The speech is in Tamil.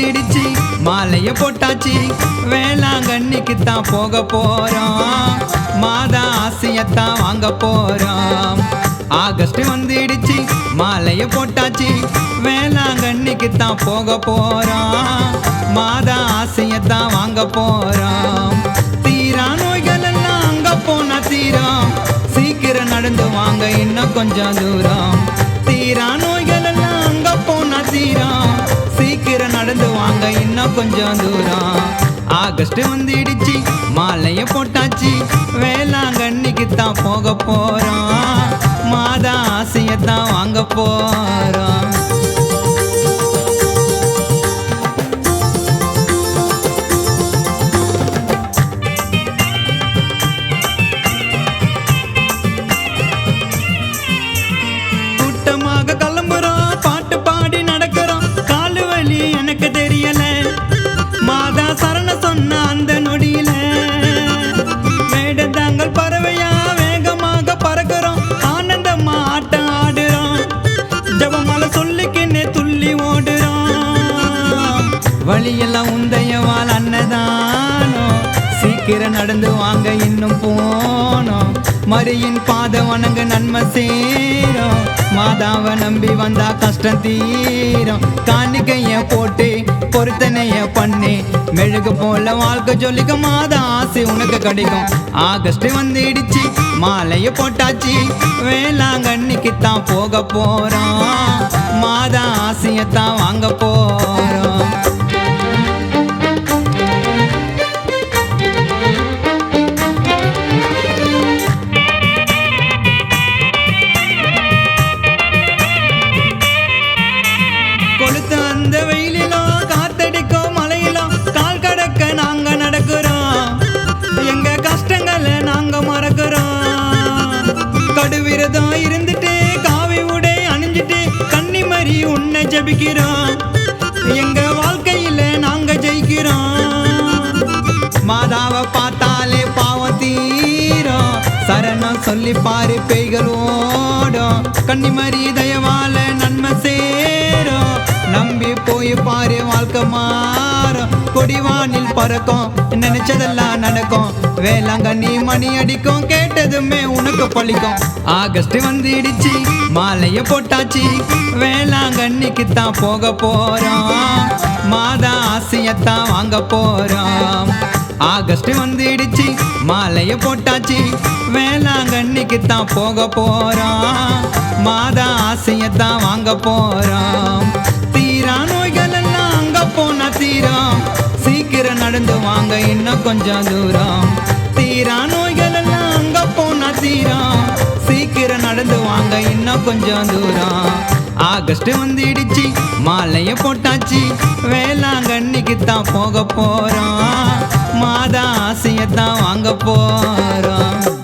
வந்துடுச்சு. மாலைய போட்டாச்சு. வேளாங்கண்ணிக்கு தான் போக போறோம். மாதா ஆசையத்தான் வாங்க போறோம். ஆகஸ்ட் வந்துடுச்சு. மாலைய போட்டாச்சு. வேளாங்கண்ணிக்கு தான் போக போறோம். மாதா ஆசையத்தான் வாங்க போறோம். தீரா நோய்கள் எல்லாம் அங்க போனா தீரம். சீக்கிரம் நடந்து வாங்க இன்னும் கொஞ்சம் தூரம். தீரா நடந்து வாங்க இன்னும் கொஞ்சம் தூரம். ஆகஸ்ட் வந்துடுச்சு மாலைய போட்டாச்சு. வேளாங்கண்ணிக்கு தான் போக போறோம். மாதா ஆசையத்தான் வாங்க போறோம். வழியெல்லாம் உந்தையவால் அன்னதானோ? சீக்கிரம் நடந்து வாங்க இன்னும் போனோம் மரியின் பாத வணங்க நன்மை சேரும் மாதாவை நம்பி வந்தா கஷ்டம் தீரும் காணிக்கைய போட்டு பொருத்தனைய பண்ணி. மெழுகு போல வாழ்க்கை சொல்லிக்க மாதா ஆசை உனக்கு கிடைக்கும். ஆகஸ்ட் வந்துடுச்சு மாலைய போட்டாச்சு. வேளாங்கண்ணிக்கு தான் போக போறோம். மாதா ஆசையத்தான் வாங்க போ கடுவிரதம் இருந்துட்டு காவி உடை அணிஞ்சிட்டு கன்னிமரி உன்னை ஜபிக்கிறோம் எங்க வாழ்க்கையில நாங்க ஜெயிக்கிறோம். மாதாவை பார்த்தாலே பாவம் தீரும். சரணம் சொல்லி பாரு பேய்கள் ஓடும். கன்னிமரி தயவால நன்மை சேரும். நம்பி போய் பாரு வாழ்க்கை மாறும். கொடிவானில் பறக்கும். நினைச்சதெல்லாம் நடக்கும். வேளாங்கண்ணி மணி அடிக்கும் கேட்டதுமே உனக்கு பழிக்கும். ஆகஸ்ட் வந்துடுச்சு மாலைய போட்டாச்சு. வேளாங்கண்ணிக்கு தான் போக போறோம். மாதா ஆசையத்தான் வாங்க போறோம். ஆகஸ்ட் வந்துடுச்சு மாலைய போட்டாச்சு. வேளாங்கண்ணிக்கு தான் போக போறோம். மாதா ஆசையத்தான் வாங்க போறோம். தீரா நோய்கள் எல்லாம் அங்க போனா தீரம். நடந்து வாங்க இன்னும் கொஞ்சம் தூரம். தீரா நோய்கள் எல்லாம் அங்க போனா தீரம். சீக்கிரம் நடந்து வாங்க இன்னும் கொஞ்சம் தூரம். ஆகஸ்ட் வந்துடுச்சு மாலைய போட்டாச்சு. வேளாங்கண்ணிக்கு தான் போக போறோம். மாதா ஆசையத்தான் வாங்க போறோம்.